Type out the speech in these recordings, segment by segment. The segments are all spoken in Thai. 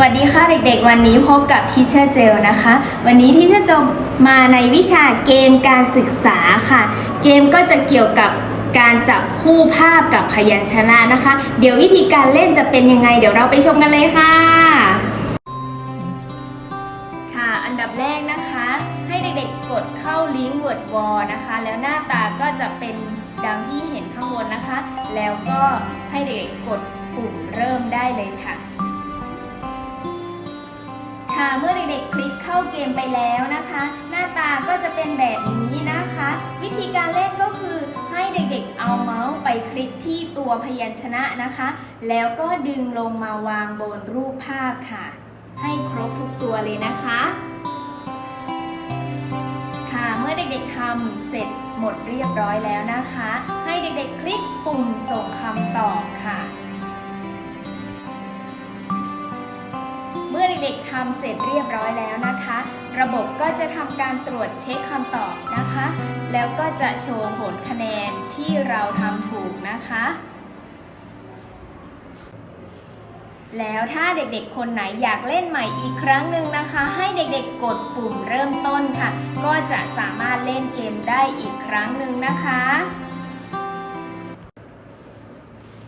วัสดีค่ะเด็กๆ วันนี้พบกับทีเชอร์เจลนะคะ วันนี้ทีเชอร์จะมาในวิชาเกมการศึกษาค่ะ เกมก็จะเกี่ยวกับการจับคู่ภาพกับพยัญชนะนะคะ เดี๋ยววิธีการเล่นจะเป็นยังไง เดี๋ยวเราไปชมกันเลยค่ะ ค่ะ อันดับแรกนะคะ ให้เด็กๆกดเข้าลิงก์ Word w a l นะคะ แล้วหน้าตาก็จะเป็นดังที่เห็นข้างบนนะคะ แล้วก็ให้เด็กๆกดปุ่มเริ่มได้เลยค่ะ เมื่อเด็กๆคลิกเข้าเกมไปแล้วนะคะ หน้าตาก็จะเป็นแบบนี้นะคะ วิธีการเล่นก็คือให้เด็กๆเอาเมาส์ไปคลิกที่ตัวพยัญชนะนะคะ แล้วก็ดึงลงมาวางบนรูปภาพค่ะ ให้ครบทุกตัวเลยนะคะ ค่ะเมื่อเด็กๆทำเสร็จหมดเรียบร้อยแล้วนะคะ ให้เด็กๆคลิกปุ่มส่งคำตอบค่ะ ด็กๆทำเสร็จเรียบร้อยแล้วนะคะ ระบบก็จะทำการตรวจเช็คคำตอบนะคะ แล้วก็จะโชว์ผลคะแนนที่เราทำถูกนะคะ แล้วถ้าเด็กๆ คนไหนอยากเล่นใหม่อีกครั้งหนึ่งนะคะ ให้เด็กๆกดปุ่มเริ่มต้นค่ะ ก็จะสามารถเล่นเกมได้อีกครั้งหนึ่งนะคะ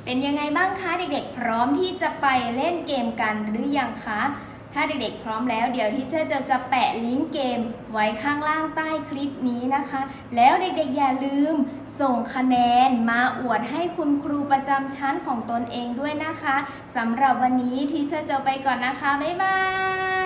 เป็นยังไงบ้างคะ เด็กๆ พร้อมที่จะไปเล่นเกมกันหรือยังคะ ถ้าเด็กๆ พร้อมแล้ว เดี๋ยวที่เซอร์จะจะแปะลิงก์เกมไว้ข้างล่างใต้คลิปนี้นะคะ แล้วเด็กๆ อย่าลืมส่งคะแนนมาอวดให้คุณครูประจำชั้นของตนเองด้วยนะคะสำหรับวันนี้ทีเซอร์จะไปก่อนนะคะ บ๊ายบาย